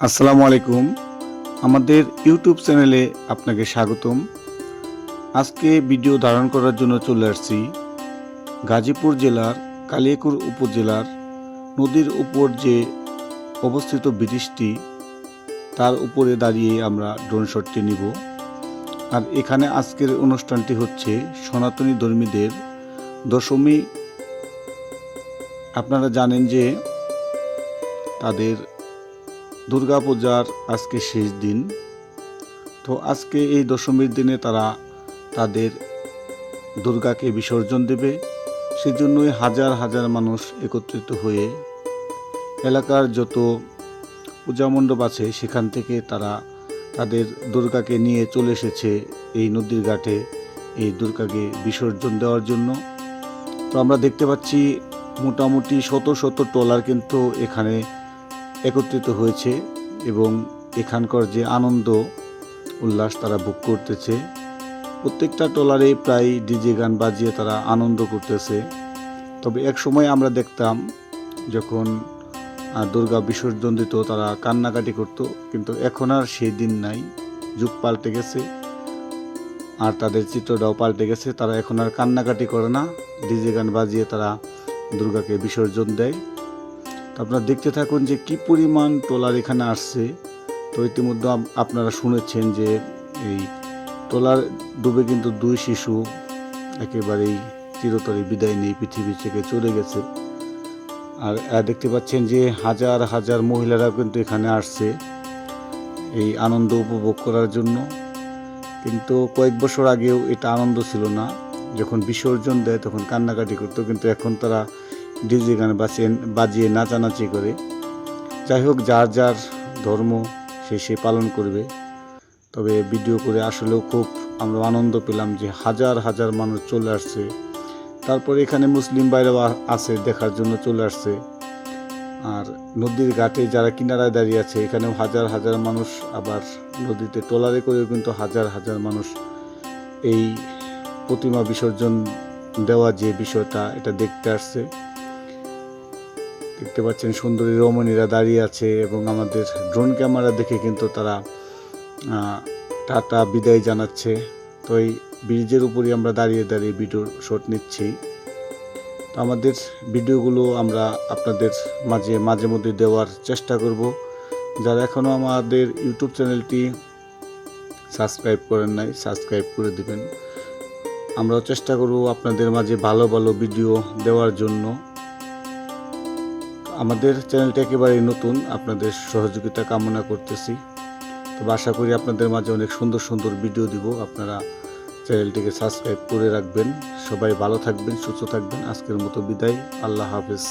আসসালামু আলাইকুম। আমাদের ইউটিউব চ্যানেলে আপনাকে স্বাগতম। আজকে ভিডিও ধারণ করার জন্য চলে আসছি গাজীপুর জেলার কালিয়াকুর উপজেলার নদীর উপর যে অবস্থিত ব্রিটিশটি তার উপরে দাঁড়িয়ে আমরা ড্রোন শটটি নিব। আর এখানে আজকের অনুষ্ঠানটি হচ্ছে সনাতনী ধর্মীদের দশমী। আপনারা জানেন যে তাদের দুর্গাপূজার আজকে শেষ দিন। তো আজকে এই দশমীর দিনে তারা তাদের দুর্গাকে বিসর্জন দেবে। সেজন্যই হাজার হাজার মানুষ একত্রিত হয়ে এলাকার যত পূজা মণ্ডপ আছে, সেখান থেকে তারা তাদের দুর্গাকে নিয়ে চলে এসেছে এই নদীর ঘাটে এই দুর্গাকে বিসর্জন দেওয়ার জন্য। তো আমরা দেখতে পাচ্ছি মোটামুটি শত শত ট্রলার কিন্তু এখানে একত্রিত হয়েছে এবং এখানকার যে আনন্দ উল্লাস তারা ভোগ করতেছে। প্রত্যেকটা ট্রলারে প্রায় ডিজে গান বাজিয়ে তারা আনন্দ করতেছে। তবে এক সময় আমরা দেখতাম যখন দুর্গা বিসর্জন দিত তারা কান্নাকাটি করত, কিন্তু এখন আর সেই দিন নাই। যুগ পাল্টে গেছে। আর তাদের চিত্রটাও পাল্টে গেছে। তারা এখন আর কান্নাকাটি করে না। ডিজে গান বাজিয়ে তারা দুর্গাকে বিসর্জন দেয়। তো আপনারা দেখতে থাকুন যে কি পরিমাণ ট্রলার এখানে আসছে। তো ইতিমধ্যে আপনারা শুনেছেন যে এই ট্রলার ডুবে কিন্তু দুই শিশু একেবারেই চিরতরে বিদায় নিয়ে পৃথিবী থেকে চলে গেছে। আর দেখতে পাচ্ছেন যে হাজার হাজার মহিলারা কিন্তু এখানে আসছে এই আনন্দ উপভোগ করার জন্য। কিন্তু কয়েক বছর আগেও এটা আনন্দ ছিল না। যখন বিসর্জন দেয় তখন কান্নাকাটি করতো, কিন্তু এখন তারা ডিজে গান বাজিয়ে বাজিয়ে নাচানাচি করে। যাই হোক, যার যার ধর্ম সে সে পালন করবে। তবে ভিডিও করে আসলেও খুব আমরা আনন্দ পেলাম যে হাজার হাজার মানুষ চলে আসছে। তারপরে এখানে মুসলিম বাইরেও আছে, দেখার জন্য চলে আসছে। আর নদীর ঘাটে যারা কিনারায় দাঁড়িয়ে আছে, এখানেও হাজার হাজার মানুষ। আবার নদীতে ট্রলারে করেও কিন্তু হাজার হাজার মানুষ এই প্রতিমা বিসর্জন দেওয়া যে বিষয়টা, এটা দেখতে আসছে। দেখতে পাচ্ছেন সুন্দরী রমণীরা দাঁড়িয়ে আছে এবং আমাদের ড্রোন ক্যামেরা দেখে কিন্তু তারা টাটা বিদায় জানাচ্ছে। তো এই ব্রিজের উপরই আমরা দাঁড়িয়ে দাঁড়িয়ে ভিডিও শট নিচ্ছি। তো আমাদের ভিডিওগুলো আমরা আপনাদের মাঝে মাঝে মধ্যে দেওয়ার চেষ্টা করব। যারা এখনও আমাদের ইউটিউব চ্যানেলটি সাবস্ক্রাইব করেন নাই, সাবস্ক্রাইব করে দিবেন। আমরাও চেষ্টা করব আপনাদের মাঝে ভালো ভালো ভিডিও দেওয়ার জন্য। আমাদের চ্যানেলটি একেবারেই নতুন, আপনাদের সহযোগিতা কামনা করতেছি। তবে আশা করি আপনাদের মাঝে অনেক সুন্দর সুন্দর ভিডিও দিব। আপনারা চ্যানেলটিকে সাবস্ক্রাইব করে রাখবেন। সবাই ভালো থাকবেন, সুস্থ থাকবেন। আজকের মতো বিদায়। আল্লাহ হাফেজ।